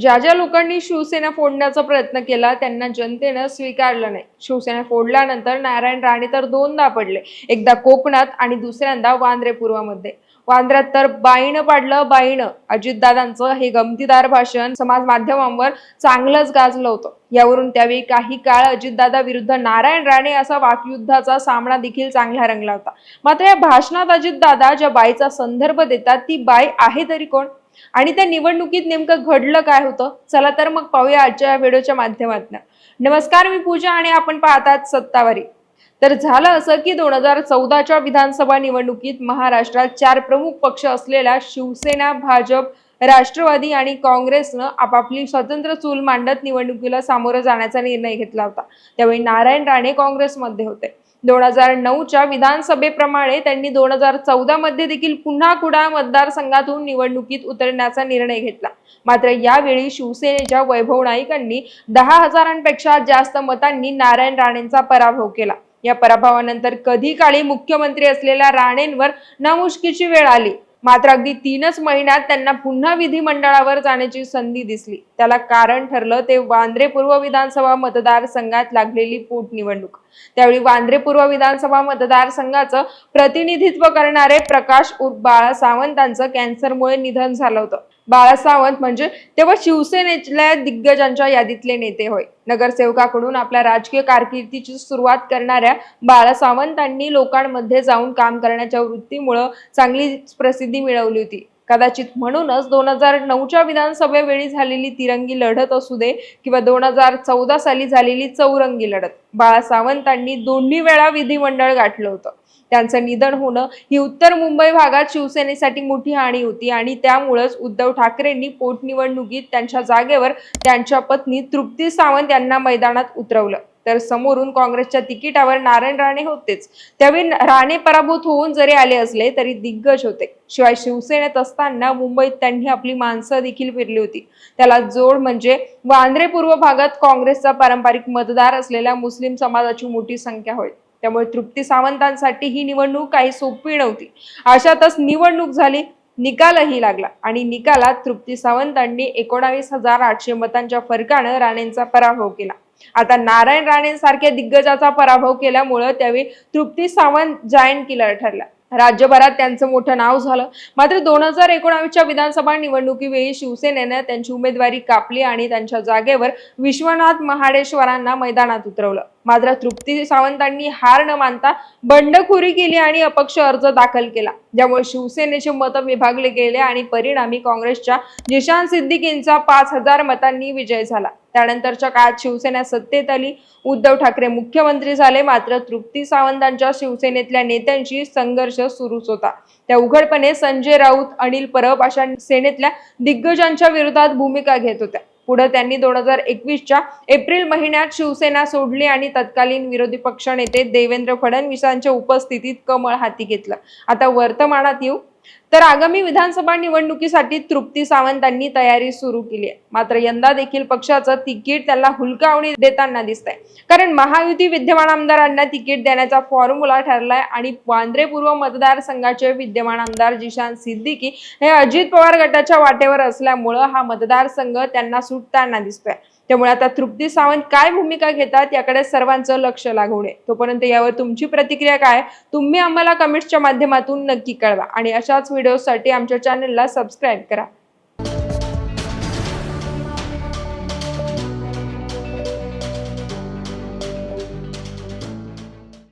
ज्या ज्या लोकांनी शिवसेना फोडण्याचा प्रयत्न केला त्यांना जनतेनं स्वीकारलं नाही. शिवसेना फोडल्यानंतर नारायण राणे तर दोनदा पडले एकदा कोकणात आणि दुसऱ्यांदा वांद्रे पूर्वामध्ये. वांद्र्यात तर बाईनं पाडलं बाईनं. अजितदादांचं हे गमतीदार भाषण समाज माध्यमांवर चांगलंच गाजलं होतं. यावरून त्यावेळी काही काळ अजितदादा विरुद्ध नारायण राणे असा वाकयुद्धाचा सामना देखील चांगला रंगला होता. मात्र या भाषणात अजितदादा ज्या बाईचा संदर्भ देतात ती बाई आहे तरी कोण? आणि त्या निवडणुकीत नेमकं घडलं काय होतं? चला तर मग पाहूया आजच्या या व्हिडिओच्या माध्यमातून. नमस्कार मी पूजा आणि आपण पाहतात सत्तावारी. तर झालं असं की दोन हजार चौदाच्या विधानसभा निवडणुकीत महाराष्ट्रात चार प्रमुख पक्ष असलेल्या शिवसेना भाजप राष्ट्रवादी आणि काँग्रेसनं आपापली स्वतंत्र चूल मांडत निवडणुकीला सामोरं जाण्याचा निर्णय घेतला होता. त्यावेळी नारायण राणे काँग्रेसमध्ये होते. दोन हजार नऊच्या विधानसभेप्रमाणे त्यांनी दोन हजार चौदा मध्ये देखील पुन्हा कुडाळ मतदारसंघातून निवडणुकीत उतरण्याचा निर्णय घेतला. मात्र यावेळी शिवसेनेच्या वैभव नाईकांनी दहा हजारांपेक्षा जास्त मतांनी नारायण राणेंचा पराभव केला. या पराभवानंतर कधी काळी मुख्यमंत्री असलेल्या राणेंवर नामुष्कीची वेळ आली. मात्र अगदी तीनच महिन्यात त्यांना पुन्हा विधिमंडळावर जाण्याची संधी दिसली. त्याला कारण ठरलं ते वांद्रे पूर्व विधानसभा मतदारसंघात लागलेली पोटनिवडणूक. त्यावेळी वांद्रे पूर्व विधानसभा मतदारसंघाचं प्रतिनिधित्व करणारे प्रकाश उर्फ बाळा सावंतांचं कॅन्सरमुळे निधन झालं होतं. बाळा सावंत म्हणजे तेव्हा शिवसेनेतल्या दिग्गजांच्या यादीतले नेते होय. नगरसेवकाकडून आपल्या राजकीय कारकिर्दीची सुरुवात करणाऱ्या बाळा सावंतांनी लोकांमध्ये जाऊन काम करण्याच्या वृत्तीमुळं चांगली प्रसिद्धी मिळवली होती. कदाचित म्हणूनच दोन हजार नऊच्या विधानसभेवेळी झालेली तिरंगी लढत असू दे किंवा दोन हजार चौदा साली झालेली चौरंगी लढत बाळा सावंतांनी दोन्ही वेळा विधिमंडळ गाठलं होतं. त्यांचं निधन होणं ही उत्तर मुंबई भागात शिवसेनेसाठी मोठी हानी होती आणि त्यामुळंच उद्धव ठाकरेंनी पोटनिवडणुकीत त्यांच्या जागेवर त्यांच्या पत्नी तृप्ती सावंत यांना मैदानात उतरवलं. तर समोरून काँग्रेसच्या तिकिटावर नारायण राणे होतेच. त्यावेळी राणे पराभूत होऊन जरी आले असले तरी दिग्गज होते. शिवाय शिवसेनेत असताना मुंबईत त्यांनी आपली माणसं देखील फिरली होती. त्याला जोड म्हणजे वांद्रे पूर्व भागात काँग्रेसचा पारंपरिक मतदार असलेल्या मुस्लिम समाजाची मोठी संख्या होय. त्यामुळे तृप्ती सावंतांसाठी ही निवडणूक काही सोपी नव्हती. अशातच निवडणूक झाली निकालही लागला आणि निकालात तृप्ती सावंतांनी एकोणावीस हजार आठशे मतांच्या फरकानं राणेंचा पराभव केला. आता नारायण राणेंसारख्या दिग्गजाचा पराभव केल्यामुळं त्यावेळी तृप्ती सावंत जायंट किलर ठरला राज्यभरात त्यांचं मोठं नाव झालं. मात्र दोन हजार एकोणावीसच्या विधानसभा निवडणुकीवेळी शिवसेनेनं त्यांची उमेदवारी कापली आणि त्यांच्या जागेवर विश्वनाथ महाडेश्वरांना मैदानात उतरवलं. मात्र तृप्ती सावंतांनी हार न मानता बंडखोरी केली आणि अपक्ष अर्ज दाखल केला. ज्यामुळे शिवसेनेचे मत विभागले गेले आणि परिणामी काँग्रेसच्या निशांत सिद्दीकींचा पाच हजार मतांनी विजय झाला. त्यानंतरच्या काळात शिवसेना सत्तेत आली. उद्धव ठाकरे मुख्यमंत्री झाले. मात्र तृप्ती सावंतांच्या शिवसेनेतल्या नेत्यांशी संघर्ष सुरूच होता. त्या उघडपणे संजय राऊत अनिल परब अशा सेनेतल्या दिग्गजांच्या विरोधात भूमिका घेत होत्या. पुढे त्यांनी दोन हजार एकवीसच्या एप्रिल महिन्यात शिवसेना सोडली आणि तत्कालीन विरोधी पक्ष नेते देवेंद्र फडणवीसांच्या उपस्थितीत कमळ हाती घेतलं. आता वर्तमानात येऊ तर आगामी विधानसभा निवडणुकीसाठी तृप्ती सावंतांनी तयारी सुरू केली आहे. मात्र यंदा देखील पक्षाचं तिकीट त्याला हुलकावणी देताना दिसत आहे कारण महायुती विद्यमान आमदारांना तिकीट देण्याचा फॉर्म्युला ठरलाय आणि वांद्रे पूर्व मतदारसंघाचे विद्यमान आमदार जिशान सिद्दीकी हे अजित पवार गटाच्या वाटेवर असल्यामुळं हा मतदारसंघ त्यांना सुटताना दिसतोय. त्यामुळे आता तृप्ती सावंत काय भूमिका घेतात याकडे सर्वांचं लक्ष लागवणे तोपर्यंत यावर तुमची प्रतिक्रिया काय? तुम्ही आम्हाला कमेंट्सच्या माध्यमातून नक्की कळवा. आणि अशाच व्हिडिओसाठी आमच्या चॅनलला सबस्क्राईब करा.